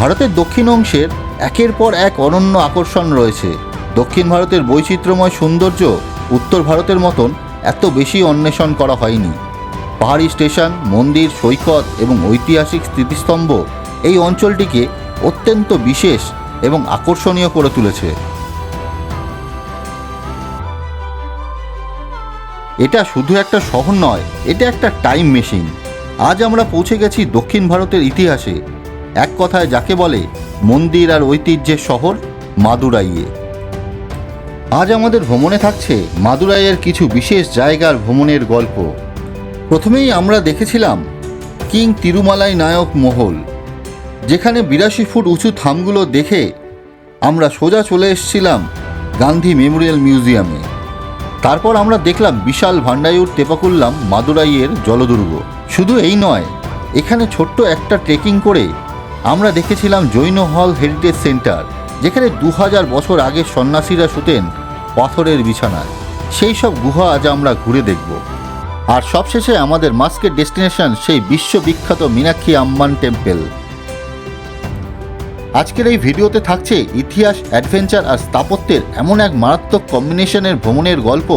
ভারতের দক্ষিণ অংশের একের পর এক অনন্য আকর্ষণ রয়েছে। দক্ষিণ ভারতের বৈচিত্র্যময় সৌন্দর্য উত্তর ভারতের মতন এত বেশি অন্বেষণ করা হয়নি। পাহাড়ি স্টেশন, মন্দির, সৈকত এবং ঐতিহাসিক স্মৃতিস্তম্ভ এই অঞ্চলটিকে অত্যন্ত বিশেষ এবং আকর্ষণীয় করে তুলেছে। এটা শুধু একটা শহর নয়, এটা একটা টাইম মেশিন আজ আমরা পৌঁছে গেছি দক্ষিণ ভারতের ইতিহাসে। এক কথায় যাকে বলে মন্দির আর ঐতিহ্যের শহর, মাদুরাইয়ে। আজ আমাদের ভ্রমণে থাকছে মাদুরাইয়ের কিছু বিশেষ জায়গার ভ্রমণের গল্প। প্রথমেই আমরা দেখেছিলাম কিং তিরুমালাই নায়ক মহল, যেখানে বিরাশি ফুট উঁচু থামগুলো দেখে আমরা সোজা চলে এসেছিলাম গান্ধী মেমোরিয়াল মিউজিয়ামে। তারপর আমরা দেখলাম বিশাল ভান্ডায়ুর তেপাকুল্লাম মাদুরাইয়ের জলদুর্গ। শুধু এই নয়, এখানে ছোট্ট একটা ট্রেকিং করে আমরা দেখেছিলাম জৈন হল হেরিটেজ সেন্টার, যেখানে দু হাজার বছর আগে সন্ন্যাসীরা শুতেন পাথরের বিছানায়। সেই সব গুহা আজ আমরা ঘুরে দেখব। আর সবশেষে আমাদের মাস্কের ডেস্টিনেশন সেই বিশ্ববিখ্যাত মীনাক্ষী আম্বান টেম্পল। আজকের এই ভিডিওতে থাকছে ইতিহাস, অ্যাডভেঞ্চার আর স্থাপত্যের এমন এক মারাত্মক কম্বিনেশনের ভ্রমণের গল্প।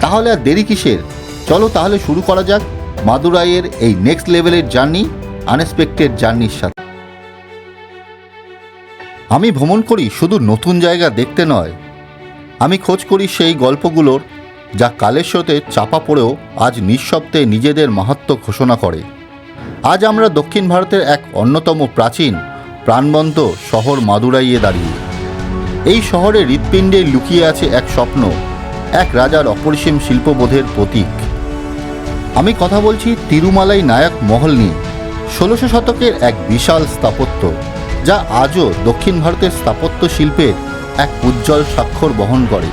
তাহলে আর দেরি কিসের? চলো তাহলে শুরু করা যাক মাদুরাইয়ের এই নেক্সট লেভেলের জার্নি আনএক্সপেক্টেড জার্নির সাথে। আমি ভ্রমণ করি শুধু নতুন জায়গা দেখতে নয়। আমি খোঁজ করি সেই গল্পগুলোর, যা কালের স্রোতে চাপা পড়েও আজ নিঃশব্দে নিজেদের মাহাত্ম ঘোষণা করে। আজ আমরা দক্ষিণ ভারতের এক অন্যতম প্রাচীন, প্রাণবন্ত শহর মাদুরাইয়ে দাঁড়িয়ে। এই শহরে হৃৎপিণ্ডে লুকিয়ে আছে এক স্বপ্ন, এক রাজার অপরিসীম শিল্পবোধের প্রতীক। আমি কথা বলছি তিরুমালাই নায়ক মহল নিয়ে। ষোলোশো শতকের এক বিশাল স্থাপত্য। যা আজও দক্ষিণ ভারতের স্থাপত্য শিল্পে এক উজ্জ্বল স্বাক্ষর বহন করে।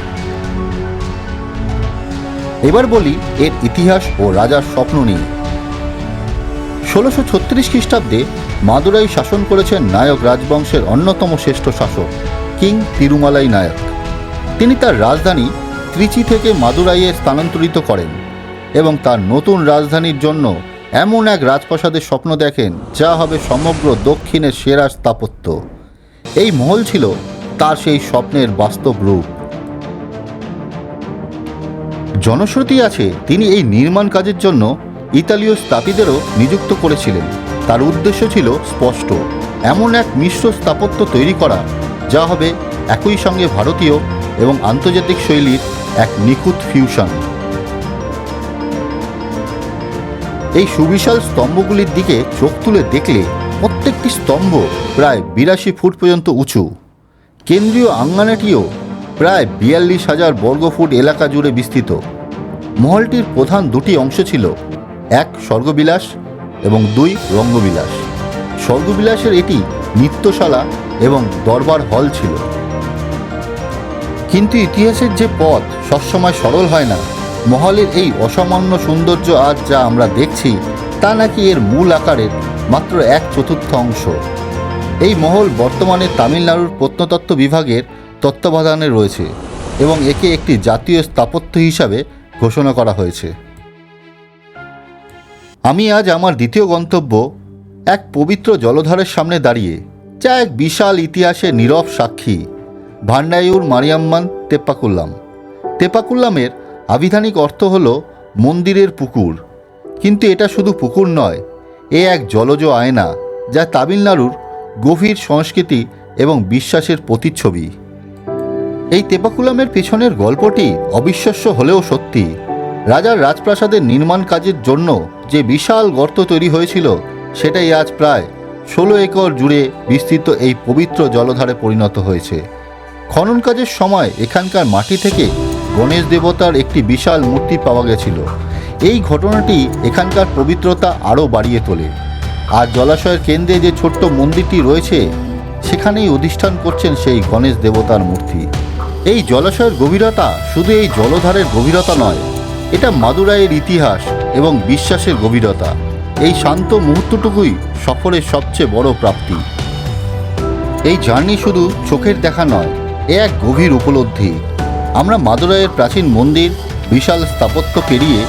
এবার বলি এর ইতিহাস ও রাজার স্বপ্ন নিয়ে। ষোলোশো ছত্রিশ খ্রিস্টাব্দে মাদুরাই শাসন করেছেন নায়ক রাজবংশের অন্যতম শ্রেষ্ঠ শাসক, কিং তিরুমালাই নায়ক। তিনি তার রাজধানী ত্রিচি থেকে মাদুরাইয়ে স্থানান্তরিত করেন এবং তার নতুন রাজধানীর জন্য এমন এক রাজপ্রাসাদের স্বপ্ন দেখেন যা হবে সমগ্র দক্ষিণের সেরা স্থাপত্য। এই মহল ছিল তার সেই স্বপ্নের বাস্তব রূপ। জনশ্রুতি আছে তিনি এই নির্মাণ কাজের জন্য ইতালীয় স্থাপীদেরও নিযুক্ত করেছিলেন। তার উদ্দেশ্য ছিল স্পষ্ট, এমন এক মিশ্র স্থাপত্য তৈরি করা, যা হবে একই সঙ্গে ভারতীয় এবং আন্তর্জাতিক শৈলীর এক নিখুঁত ফিউশন এই সুবিশাল স্তম্ভগুলির দিকে চোখ তুলে দেখলে প্রত্যেকটি স্তম্ভ প্রায় বিরাশি ফুট পর্যন্ত উঁচু। কেন্দ্রীয় আঙ্গানাটিও প্রায় বিয়াল্লিশ হাজার বর্গফুট এলাকা জুড়ে বিস্তৃত। মহলটির প্রধান দুটি অংশ ছিল, এক স্বর্গবিলাস এবং দুই রঙ্গবিলাস। স্বর্গবিলাসের এটি নৃত্যশালা এবং দরবার হল ছিল। কিন্তু ইতিহাসের যে পথ সবসময় সরল হয় না। মহলের এই অসামান্য সৌন্দর্য আজ যা আমরা দেখছি, তা নাকি এর মূল আকারের মাত্র এক চতুর্থ অংশ। এই মহল বর্তমানে তামিলনাড়ুর প্রত্নতত্ত্ব বিভাগের তত্ত্বাবধানে রয়েছে এবং একে একটি জাতীয় স্থাপত্য হিসাবে ঘোষণা করা হয়েছে। আমি আজ আমার দ্বিতীয় গন্তব্য এক পবিত্র জলধারের সামনে দাঁড়িয়ে, যা এক বিশাল ইতিহাসে নীরব সাক্ষী ভান্ডায়ুর মারিয়াম্মান তেপ্পাকুল্লাম। তেপাকুল্লামের আবিধানিক অর্থ হল মন্দিরের পুকুর। কিন্তু এটা শুধু পুকুর নয়, এ এক জলজ আয়না যা তামিলনাড়ুর গভীর সংস্কৃতি এবং বিশ্বাসের প্রতিচ্ছবি। এই তেপাকুলামের পেছনের গল্পটি অবিশ্বাস্য হলেও সত্যি। রাজার রাজপ্রাসাদের নির্মাণ কাজের জন্য যে বিশাল গর্ত তৈরি হয়েছিল, সেটাই আজ প্রায় ষোলো একর জুড়ে বিস্তৃত এই পবিত্র জলধারে পরিণত হয়েছে। খনন কাজের সময় এখানকার মাটি থেকে গণেশ দেবতার একটি বিশাল মূর্তি পাওয়া গেছিল। এই ঘটনাটি এখানকার পবিত্রতা আরও বাড়িয়ে তোলে। আর জলাশয়ের কেন্দ্রে যে ছোট্ট মন্দিরটি রয়েছে, সেখানেই অধিষ্ঠান করছেন সেই গণেশ দেবতার মূর্তি। এই জলাশয়ের গভীরতা শুধু এই জলধারের গভীরতা নয়, এটা মাদুরাইয়ের ইতিহাস এবং বিশ্বাসের গভীরতা। এই শান্ত মুহূর্তটুকুই সফরের সবচেয়ে বড় প্রাপ্তি। এই জার্নি শুধু চোখের দেখা নয়, এ এক গভীর উপলব্ধি। আমরা মাদুরাইয়ের প্রাচীন মন্দির, বিশাল স্থাপত্য পেরিয়ে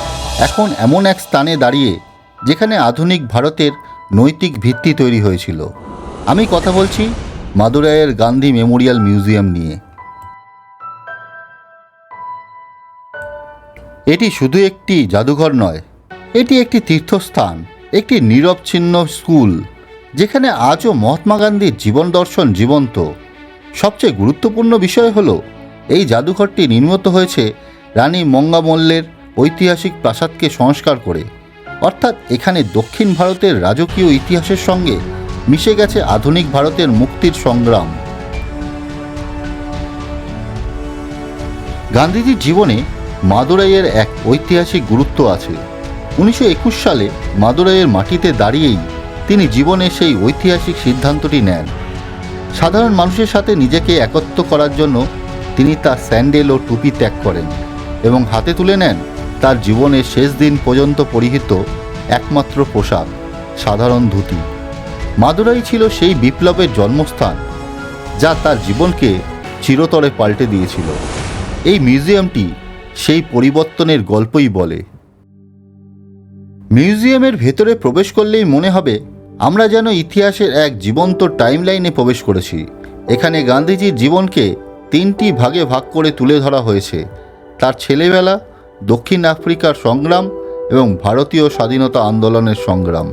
এখন এমন এক স্থানে দাঁড়িয়ে যেখানে আধুনিক ভারতের নৈতিক ভিত্তি তৈরি হয়েছিল। আমি কথা বলছি মাদুরাইয়ের গান্ধী মেমোরিয়াল মিউজিয়াম নিয়ে। এটি শুধু একটি জাদুঘর নয়, এটি একটি তীর্থস্থান, একটি নিরবচ্ছিন্ন স্কুল, যেখানে আজও মহাত্মা গান্ধীর জীবন দর্শন জীবন্ত। সবচেয়ে গুরুত্বপূর্ণ বিষয় হলো এই জাদুঘরটি নির্মিত হয়েছে রানী মঙ্গামল্লের ঐতিহাসিক প্রাসাদকে সংস্কার করে। অর্থাৎ এখানে দক্ষিণ ভারতের রাজকীয় ইতিহাসের সঙ্গে মিশে গেছে আধুনিক ভারতের মুক্তির সংগ্রাম। গান্ধীজির জীবনে মাদুরাইয়ের এক ঐতিহাসিক গুরুত্ব আছে। উনিশশো একুশ সালে মাদুরাইয়ের মাটিতে দাঁড়িয়েই তিনি জীবনে সেই ঐতিহাসিক সিদ্ধান্তটি নেন। সাধারণ মানুষের সাথে নিজেকে একত্র করার জন্য তিনি তার স্যান্ডেল ও টুপি ত্যাগ করেন এবং হাতে তুলে নেন তার জীবনের শেষ দিন পর্যন্ত পরিহিত একমাত্র পোশাক, সাধারণ ধুতি। মাদুরাই ছিল সেই বিপ্লবের জন্মস্থান যা তার জীবনকে চিরতরে পাল্টে দিয়েছিল। এই মিউজিয়ামটি সেই পরিবর্তনের গল্পই বলে। মিউজিয়ামের ভেতরে প্রবেশ করলেই মনে হবে, আমরা যেন ইতিহাসের এক জীবন্ত টাইমলাইনে প্রবেশ করেছি। এখানে গান্ধীজির জীবনকে তিনটি ভাগে ভাগ করে তুলে ধরা হয়েছে। তার ছেলেবেলা, দক্ষিণ আফ্রিকার সংগ্রাম এবং ভারতীয় স্বাধীনতা আন্দোলনের সংগ্রাম।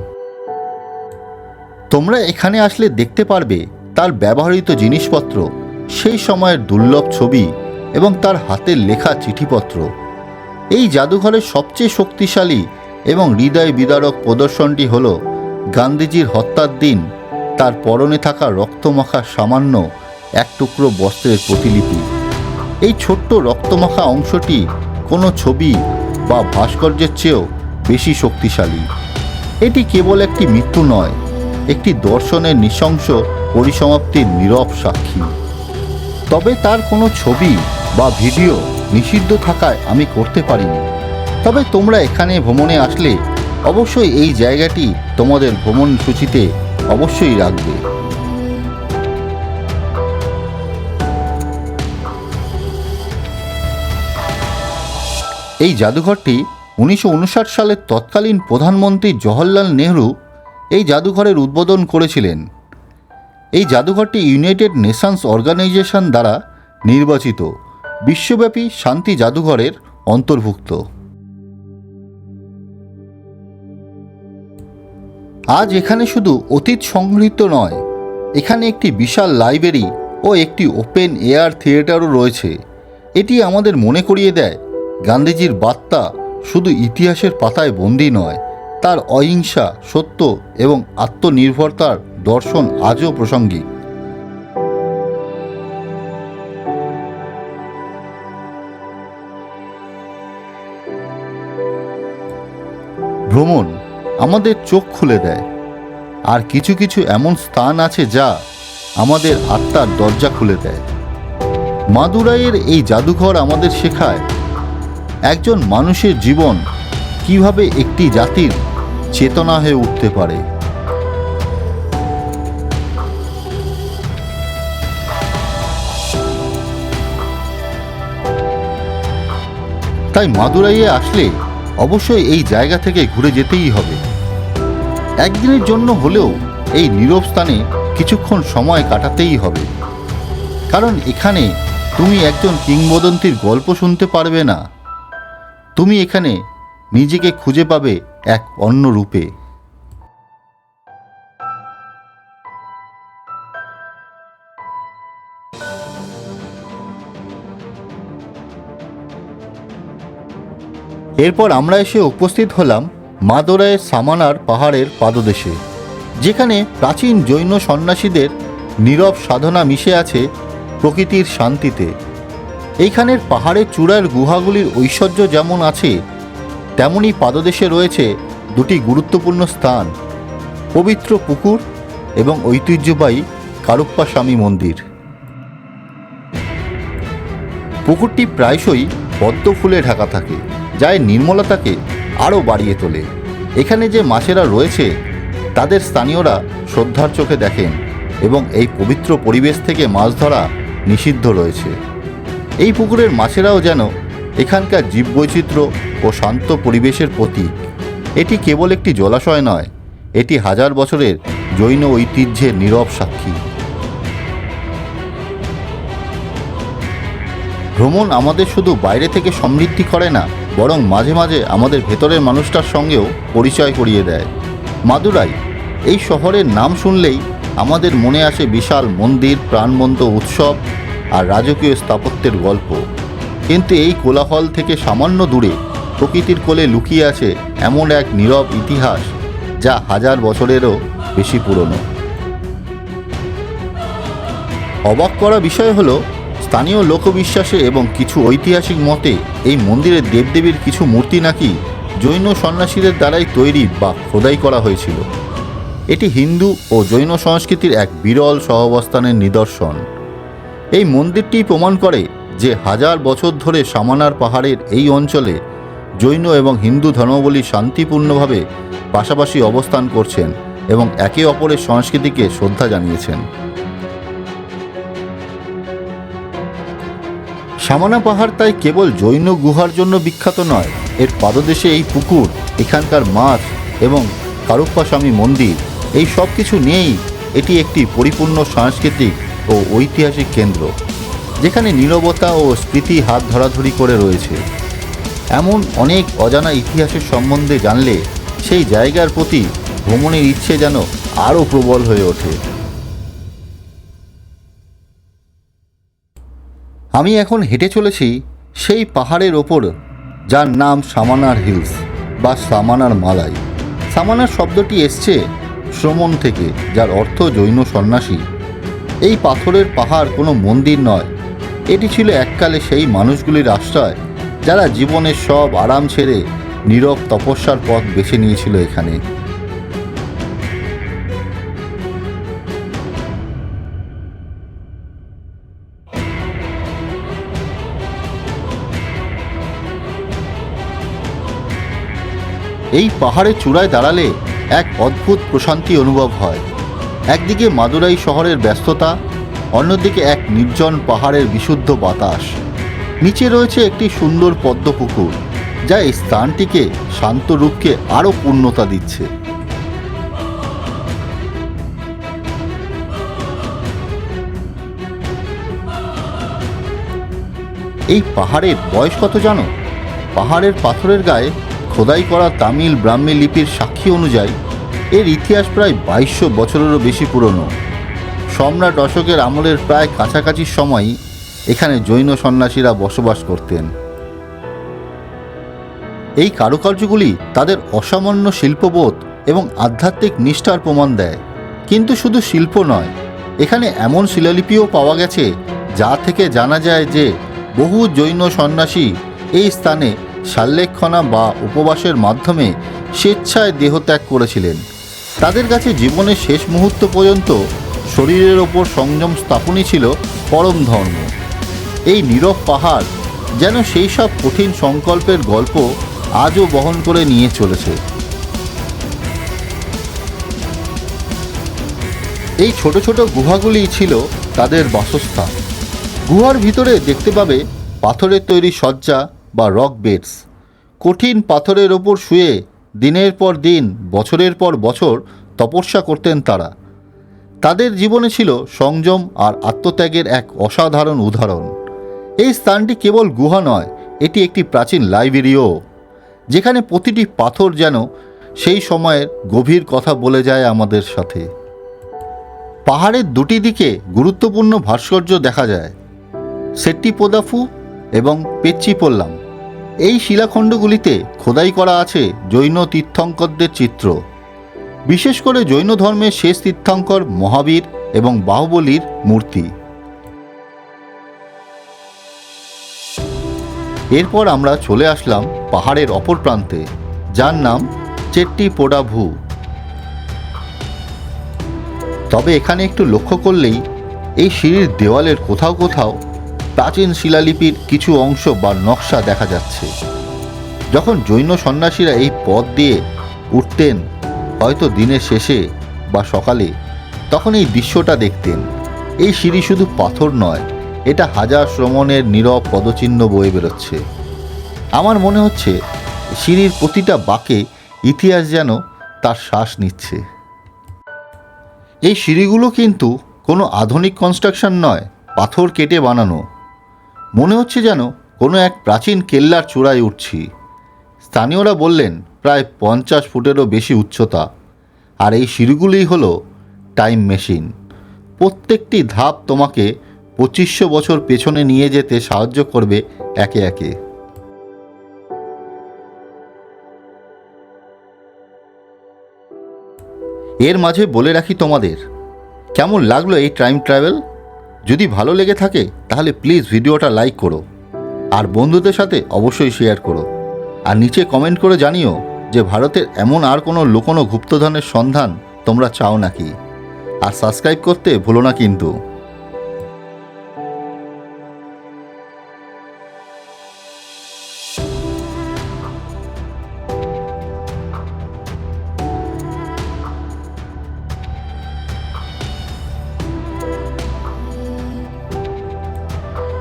তোমরা এখানে আসলে দেখতে পারবে তার ব্যবহৃত জিনিসপত্র, সেই সময়ের দুর্লভ ছবি এবং তার হাতের লেখা চিঠিপত্র। এই জাদুঘরের সবচেয়ে শক্তিশালী এবং হৃদয় বিদারক প্রদর্শনটি হল গান্ধীজির হত্যার দিন। তার পরনে থাকা রক্তমাখা সামান্য এক টুকরো বস্ত্রের প্রতিলিপি। এই ছোট্ট রক্তমাখা অংশটি কোনো ছবি বা ভাস্কর্যের চেয়েও বেশি শক্তিশালী। এটি কেবল একটি মৃত্যু নয়, একটি দর্শনের নৃশংস পরিসমাপ্তির নীরব সাক্ষী। তবে তার কোনো ছবি বা ভিডিও নিষিদ্ধ থাকায় আমি করতে পারিনি। তবে তোমরা এখানে ভ্রমণে আসলে অবশ্যই এই জায়গাটি তোমাদের ভ্রমণ সূচিতে অবশ্যই রাখবে। এই জাদুঘরটি উনিশশো উনষাট সালের তৎকালীন প্রধানমন্ত্রী জওহরলাল নেহরু এই জাদুঘরের উদ্বোধন করেছিলেন। এই জাদুঘরটি ইউনাইটেড নেশনস অর্গানাইজেশন দ্বারা নির্বাচিত। বিশ্বব্যাপী শান্তি জাদুঘরের অন্তর্ভুক্ত। আজ এখানে শুধু অতীত সংগৃহীত নয়, এখানে একটি বিশাল লাইব্রেরি ও একটি ওপেন এয়ার থিয়েটারও রয়েছে। এটি আমাদের মনে করিয়ে দেয় গান্ধীজির বার্তা শুধু ইতিহাসের পাতায় বন্দী নয়, তার অহিংসা, সত্য এবং আত্মনির্ভরতার দর্শন আজও প্রাসঙ্গিক ভ্রমণ আমাদের চোখ খুলে দেয়। আর কিছু কিছু এমন স্থান আছে যা আমাদের আত্মার দরজা খুলে দেয়। মাদুরাইয়ের এই জাদুঘর আমাদের শেখায় একজন মানুষের জীবন কীভাবে একটি জাতির চেতনা হয়ে উঠতে পারে? তাই মাদুরাইয়ে আসলে অবশ্যই এই জায়গা থেকে ঘুরে যেতেই হবে। একদিনের জন্য হলেও এই নীরব স্থানে কিছুক্ষণ সময় কাটাতেই হবে। কারণ এখানে তুমি একজন কিংবদন্তির গল্প শুনতে পারবে না। তুমি এখানে নিজেকে খুঁজে পাবে এক অন্য রূপে। এরপর আমরা এসে উপস্থিত হলাম মাদোরায়ের সামানার পাহাড়ের পাদদেশে, যেখানে প্রাচীন জৈন সন্ন্যাসীদের নীরব সাধনা মিশে আছে প্রকৃতির শান্তিতে। এইখানের পাহাড়ের চূড়ার গুহাগুলির ঐশ্বর্য যেমন আছে, তেমনই পাদদেশে রয়েছে দুটি গুরুত্বপূর্ণ স্থান, পবিত্র পুকুর এবং ঐতিহ্যবাহী কারুপ্পা স্বামী মন্দির। পুকুরটি প্রায়শই পদ্ম ফুলে ঢাকা থাকে, যা এর নির্মলতাকে আরও বাড়িয়ে তোলে। এখানে যে মাছেরা রয়েছে, তাদের স্থানীয়রা শ্রদ্ধার চোখে দেখেন এবং এই পবিত্র পরিবেশ থেকে মাছ ধরা নিষিদ্ধ রয়েছে। এই পুকুরের মাছেরাও যেন এখানকার জীববৈচিত্র্য ও শান্ত পরিবেশের প্রতীক। এটি কেবল একটি জলাশয় নয়, এটি হাজার বছরের জৈন ঐতিহ্যের নীরব সাক্ষী। ভ্রমণ আমাদের শুধু বাইরে থেকে সমৃদ্ধি করে না, বরং মাঝে মাঝে আমাদের ভেতরের মানুষটার সঙ্গেও পরিচয় করিয়ে দেয়। মাদুরাই, এই শহরের নাম শুনলেই আমাদের মনে আসে বিশাল মন্দির, প্রাণবন্ত উৎসব আর রাজকীয় স্থাপত্যের গল্প। কিন্তু এই কোলাহল থেকে সামান্য দূরে প্রকৃতির কোলে লুকিয়ে আছে এমন এক নীরব ইতিহাস যা হাজার বছরেরও বেশি পুরনো। অবাক করা বিষয় হলো, স্থানীয় লোকবিশ্বাসে এবং কিছু ঐতিহাসিক মতে এই মন্দিরের দেবদেবীর কিছু মূর্তি নাকি জৈন সন্ন্যাসীদের দ্বারাই তৈরি বা খোদাই করা হয়েছিল। এটি হিন্দু ও জৈন সংস্কৃতির এক বিরল সহাবস্থানের নিদর্শন। এই মন্দিরটি প্রমাণ করে যে হাজার বছর ধরে সামানার পাহাড়ের এই অঞ্চলে জৈন এবং হিন্দু ধর্মাবলী শান্তিপূর্ণভাবে পাশাপাশি অবস্থান করছেন এবং একে অপরের সংস্কৃতিকে শ্রদ্ধা জানিয়েছেন। সামানা পাহাড় তাই কেবল জৈন গুহার জন্য বিখ্যাত নয়, এর পাদদেশে এই পুকুর, এখানকার মাছ এবং কারুপ্পাস্বামী মন্দির, এই সব কিছু নিয়েই এটি একটি পরিপূর্ণ সাংস্কৃতিক ও ঐতিহাসিক কেন্দ্র, যেখানে নীরবতা ও স্মৃতি হাত ধরাধরি করে রয়েছে। এমন অনেক অজানা ইতিহাসের সম্বন্ধে জানলে সেই জায়গার প্রতি ভ্রমণের ইচ্ছে যেন আরও প্রবল হয়ে ওঠে। আমি এখন হেঁটে চলেছি সেই পাহাড়ের ওপর, যার নাম সামানার হিলস বা সামানার মালাই। সামানার শব্দটি এসছে শ্রমণ থেকে, যার অর্থ জৈন সন্ন্যাসী। এই পাথরের পাহাড় কোনো মন্দির নয়। এটি ছিল এককালে সেই মানুষগুলির আশ্রয়, যারা জীবনের সব আরাম ছেড়ে নীরব তপস্যার পথ বেছে নিয়েছিল এখানে। এই পাহাড়ের চূড়ায় দাঁড়ালে এক অদ্ভুত প্রশান্তি অনুভব হয়। একদিকে মাদুরাই শহরের ব্যস্ততা, অন্যদিকে এক নির্জন পাহাড়ের বিশুদ্ধ বাতাস। নিচে রয়েছে একটি সুন্দর পদ্মপুকুর যা এই স্থানটিকে শান্ত রূপকে আরও পূর্ণতা দিচ্ছে। এই পাহাড়ের বয়স কত জানো? পাহাড়ের পাথরের গায়ে খোদাই করা তামিল ব্রাহ্মী লিপির সাক্ষী অনুযায়ী এর ইতিহাস প্রায় বাইশশো বছরেরও বেশি পুরনো। সম্রাট অশোকের আমলের প্রায় কাছাকাছি সময়ই এখানে জৈন সন্ন্যাসীরা বসবাস করতেন। এই কারুকার্যগুলি তাদের অসামান্য শিল্পবোধ এবং আধ্যাত্মিক নিষ্ঠার প্রমাণ দেয়। কিন্তু শুধু শিল্প নয়, এখানে এমন শিলালিপিও পাওয়া গেছে যা থেকে জানা যায় যে বহু জৈন সন্ন্যাসী এই স্থানে সাল্লেক্ষণা বা উপবাসের মাধ্যমে স্বেচ্ছায় দেহত্যাগ করেছিলেন। তাদের কাছে জীবনের শেষ মুহূর্ত পর্যন্ত শরীরের ওপর সংযম স্থাপনই ছিল পরম ধর্ম। এই নীরব পাহাড় যেন সেই সব কঠিন সংকল্পের গল্প আজও বহন করে নিয়ে চলেছে। এই ছোট ছোট গুহাগুলি ছিল তাদের বাসস্থান। গুহার ভিতরে দেখতে পাবে পাথরের তৈরি শয্যা বা রক বেডস। কঠিন পাথরের ওপর শুয়ে দিনের পর দিন, বছরের পর বছর তপস্যা করতেন তারা। তাদের জীবনে ছিল সংযম আর আত্মত্যাগের এক অসাধারণ উদাহরণ। এই স্থানটি কেবল গুহা নয়, এটি একটি প্রাচীন লাইব্রেরিও। যেখানে প্রতিটি পাথর যেন সেই সময়ের গভীর কথা বলে যায় আমাদের সাথে। পাহাড়ের দুটি দিকে গুরুত্বপূর্ণ ভাস্কর্য দেখা যায়, সেট্টিপোদাফু এবং পেচ্চিপোল্লাম। এই শিলাখণ্ডগুলিতে খোদাই করা আছে জৈন তীর্থঙ্করদের চিত্র। বিশেষ করে জৈন ধর্মের শেষ তীর্থঙ্কর মহাবীর এবং বাহুবলীর মূর্তি। এরপর আমরা চলে আসলাম পাহাড়ের অপর প্রান্তে, যার নাম চেট্টি পোডাভু তবে এখানে একটু লক্ষ্য করলেই এই সিঁড়ির দেওয়ালের কোথাও কোথাও প্রাচীন শিলালিপির কিছু অংশ বা নকশা দেখা যাচ্ছে। যখন জৈন সন্ন্যাসীরা এই পথ দিয়ে উঠতেন, হয়তো দিনের শেষে বা সকালে, তখন এই দৃশ্যটা দেখতেন। এই সিঁড়ি শুধু পাথর নয়, এটা হাজার শ্রমণের নীরব পদচিহ্ন বয়ে বেরোচ্ছে। আমার মনে হচ্ছে, সিঁড়ির প্রতিটা বাঁকে ইতিহাস যেন তার শ্বাস নিচ্ছে। এই সিঁড়িগুলো কিন্তু কোনো আধুনিক কনস্ট্রাকশন নয়, পাথর কেটে বানানো। মনে হচ্ছে যেন কোনো এক প্রাচীন কেল্লার চূড়ায় উঠছি। স্থানীয়রা বললেন, প্রায় পঞ্চাশ ফুটেরও বেশি উচ্চতা। আর এই সিঁড়িগুলিই হলো টাইম মেশিন। প্রত্যেকটি ধাপ তোমাকে পঁচিশশো বছর পেছনে নিয়ে যেতে সাহায্য করবে একে একে। এর মাঝে বলে রাখি তোমাদের, কেমন লাগল এই টাইম ট্রাভেল যদি ভালো লেগে থাকে, তাহলে প্লিজ ভিডিওটা লাইক করো। আর বন্ধুদের সাথে অবশ্যই শেয়ার করো। আর নিচে কমেন্ট করে জানিও যে ভারতের এমন আর কোনো লুকোনো গুপ্তধনের সন্ধান তোমরা চাও নাকি। আর সাবস্ক্রাইব করতে ভুলো না কিন্তু।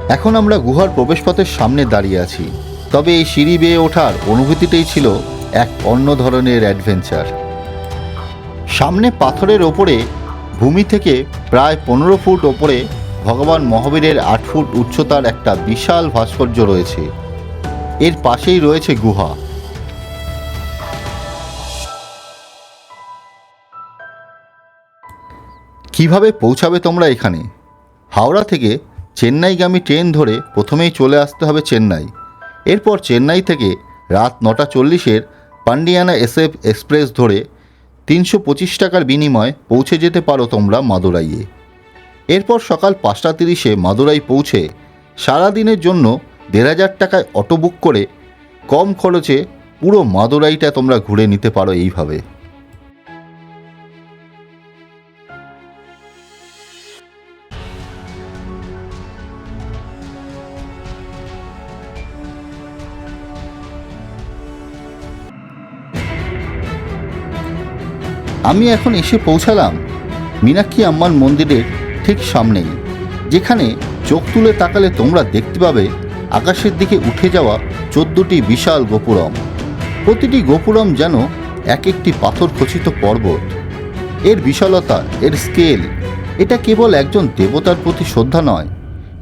এখন আমরা গুহার প্রবেশপথের সামনে দাঁড়িয়ে আছি। তবে এই সিঁড়ি বেয়ে ওঠার অনুভূতিটাই ছিল এক অন্য ধরনের অ্যাডভেঞ্চার। সামনে পাথরের ওপরে, ভূমি থেকে প্রায় পনেরো ফুট ওপরে ভগবান মহাবীরের আট ফুট উচ্চতার একটা বিশাল ভাস্কর্য রয়েছে। এর পাশেই রয়েছে গুহা। কীভাবে পৌঁছাবে তোমরা এখানে? হাওড়া থেকে চেন্নাইগামী ট্রেন ধরে প্রথমেই চলে আসতে হবে চেন্নাই। এরপর চেন্নাই থেকে রাত নটা চল্লিশের পান্ডিয়ানা এসএফ এক্সপ্রেস ধরে তিনশো পঁচিশ টাকার বিনিময়ে পৌঁছে যেতে পারো তোমরা মাদুরাইয়ে। এরপর সকাল পাঁচটা তিরিশে মাদুরাই পৌঁছে সারাদিনের জন্য দেড় হাজার টাকায় অটো বুক করে কম খরচে পুরো মাদুরাইটা তোমরা ঘুরে নিতে পারো এইভাবে। আমি এখন এসে পৌঁছালাম মীনাক্ষী আম্মার মন্দিরের ঠিক সামনেই, যেখানে চোখ তুলে তাকালে তোমরা দেখতে পাবে আকাশের দিকে উঠে যাওয়া চোদ্দটি বিশাল গোপুরম। প্রতিটি গোপুরম যেন এক একটি পাথর খচিত পর্বত। এর বিশালতা, এর স্কেল, এটা কেবল একজন দেবতার প্রতি শ্রদ্ধা নয়,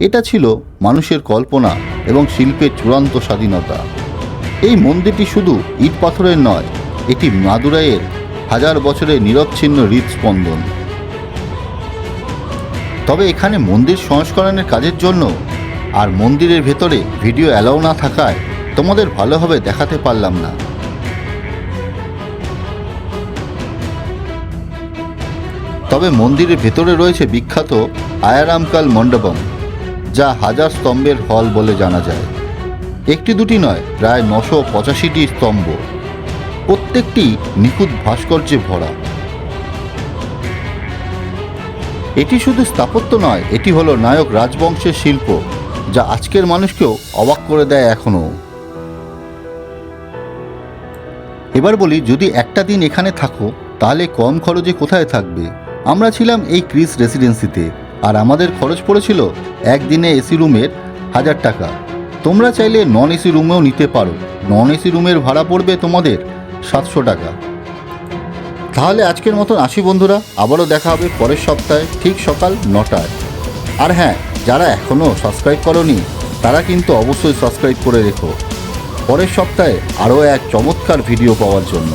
এটা ছিল মানুষের কল্পনা এবং শিল্পের চূড়ান্ত স্বাধীনতা। এই মন্দিরটি শুধু ইট পাথরের নয়, এটি মাদুরাইয়ের হাজার বছরের নিরবচ্ছিন্ন হৃদস্পন্দন। তবে এখানে মন্দির সংস্করণের কাজের জন্য আর মন্দিরের ভেতরে ভিডিও অ্যালাউ না থাকায় তোমাদের ভালোভাবে দেখাতে পারলাম না। তবে মন্দিরের ভেতরে রয়েছে বিখ্যাত আয়ারামকাল মণ্ডপম, যা হাজার স্তম্ভের হল বলে জানা যায়। একটি দুটি নয়, প্রায় নশো পঁচাশিটি স্তম্ভ। প্রত্যেকটি নিখুঁত ভাস্কর্যে ভরা। এটি শুধু স্থাপত্য নয়, এটি হলো নায়ক রাজবংশের শিল্প, যা আজকের মানুষকেও অবাক করে দেয় এখনও এবার বলি, যদি একটা দিন এখানে থাকো, তাহলে কম খরচে কোথায় থাকবে? আমরা ছিলাম এই ক্রিস রেসিডেন্সিতে, আর আমাদের খরচ পড়েছিল একদিনে এসি রুমের হাজার টাকা। তোমরা চাইলে নন এসি রুমেও নিতে পারো। নন এসি রুমের ভাড়া পড়বে তোমাদের সাতশো টাকা। তাহলে আজকের মতন আসি বন্ধুরা, আবারও দেখা হবে পরের সপ্তাহে, ঠিক সকাল নটায়। আর হ্যাঁ যারা এখনও সাবস্ক্রাইব করনি, তারা কিন্তু অবশ্যই সাবস্ক্রাইব করে রেখো। পরের সপ্তাহে আরও এক চমৎকার ভিডিও পাওয়ার জন্য।